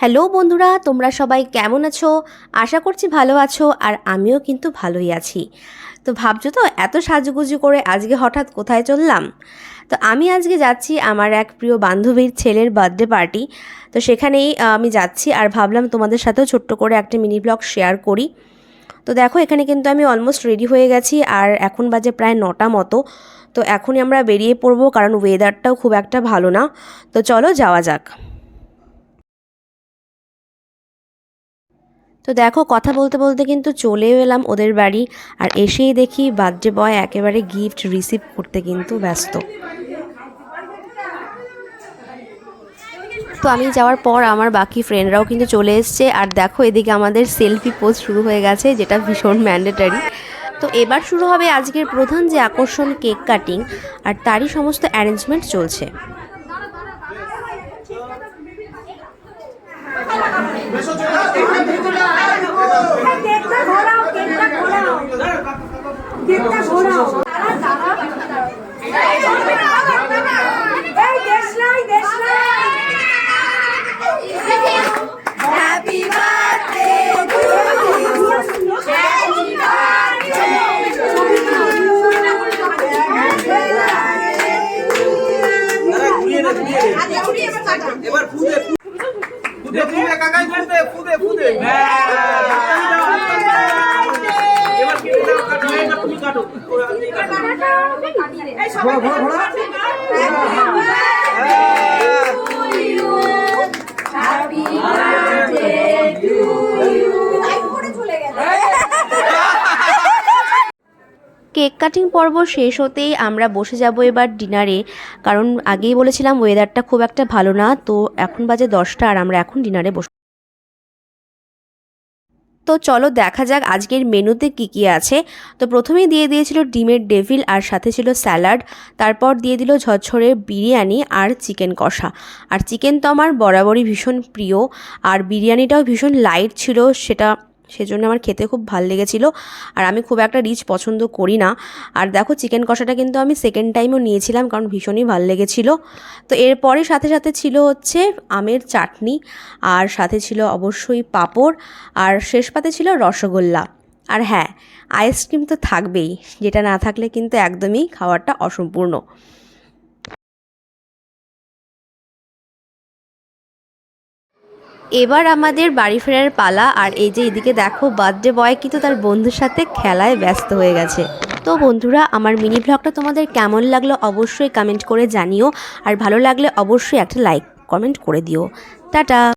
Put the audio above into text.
Hello বন্ধুরা, তোমরা সবাই কেমন আছো? আশা করছি ভালো আছো আর আমিও কিন্তু ভালোই আছি। তো ভাবছ তো, এত সাজুগুজু করে আজকে হঠাৎ কোথায় চললাম? তো আমি আজকে যাচ্ছি আমার এক প্রিয় বান্ধবীর ছেলের বার্থডে পার্টি। তো সেখানেই আমি যাচ্ছি আর ভাবলাম তোমাদের সাথেও ছোট্ট করে একটা মিনি ব্লগ শেয়ার করি। তো দেখো, এখানে কিন্তু আমি অলমোস্ট রেডি হয়ে গেছি আর এখন বাজে প্রায় নটা মতো। তো এখনই আমরা বেরিয়ে পড়ব কারণ ওয়েদারটাও খুব একটা ভালো না। তো চলো যাওয়া যাক। তো দেখো, কথা বলতে বলতে কিন্তু চলেও এলাম ওদের বাড়ি আর এসেই দেখি বার্থডে বয় একেবারে গিফট রিসিভ করতে কিন্তু ব্যস্ত। তো আমি যাওয়ার পর আমার বাকি ফ্রেন্ডরাও কিন্তু চলে এসছে আর দেখো, এদিকে আমাদের সেলফি পোস্ট শুরু হয়ে গেছে, যেটা ভীষণ ম্যান্ডেটারি তো এবার শুরু হবে আজকের প্রধান যে আকর্ষণ কেক কাটিং আর তারই সমস্ত অ্যারেঞ্জমেন্ট চলছে। এবার ফুদে ফুদে ফুদে কাকাই ফুদে ফুদে ফুদে এবার কেটে দাও কাটো এবার তুমি কাটো। ওরা দিয়ে কাটো। ঘোড়া ঘোড়া ঘোড়া। কেক কাটিং পর্ব শেষ হতেই আমরা বসে যাব এবার ডিনারে। কারণ আগেই বলেছিলাম ওয়েদারটা খুব একটা ভালো না তো এখন বাজে দশটা আর আমরা এখন ডিনারে বস তো চলো দেখা যাক আজকের মেনুতে কি কি আছে। তো প্রথমেই দিয়ে দিয়েছিল ডিমের ডেভিল আর সাথে ছিল স্যালাড। তারপর দিয়ে দিল ঝরঝরে বিরিয়ানি আর চিকেন কষা। আর চিকেন তো আমার বরাবরই ভীষণ প্রিয়। আর বিরিয়ানিটাও ভীষণ লাইট ছিল, সেটা সেজন্য আমার খেতে খুব ভালো লেগেছিলো। আর আমি খুব একটা রিচ পছন্দ করি না। আর দেখো চিকেন কষাটা কিন্তু আমি সেকেন্ড টাইমও নিয়েছিলাম, কারণ ভীষণই ভালো লেগেছিলো। তো এরপরে সাথে সাথে ছিল হচ্ছে আমের চাটনি, আর সাথে ছিল অবশ্যই পাঁপড়, আর শেষ পাতে ছিল রসগোল্লা। আর হ্যাঁ আইসক্রিম তো থাকবেই, যেটা না থাকলে কিন্তু একদমই খাবারটা অসম্পূর্ণ। এবার আমাদের বাড়ি ফেরার পালা, আর এই যে এদিকে দেখো, বার্থডে বয় কিন্তু তার বন্ধুর সাথে খেলায় ব্যস্ত হয়ে গেছে। তো বন্ধুরা, আমার মিনি ব্লগটা তোমাদের কেমন লাগল অবশ্যই কমেন্ট করে জানিও, আর ভালো লাগলে অবশ্যই একটা লাইক কমেন্ট করে দিও। টাটা!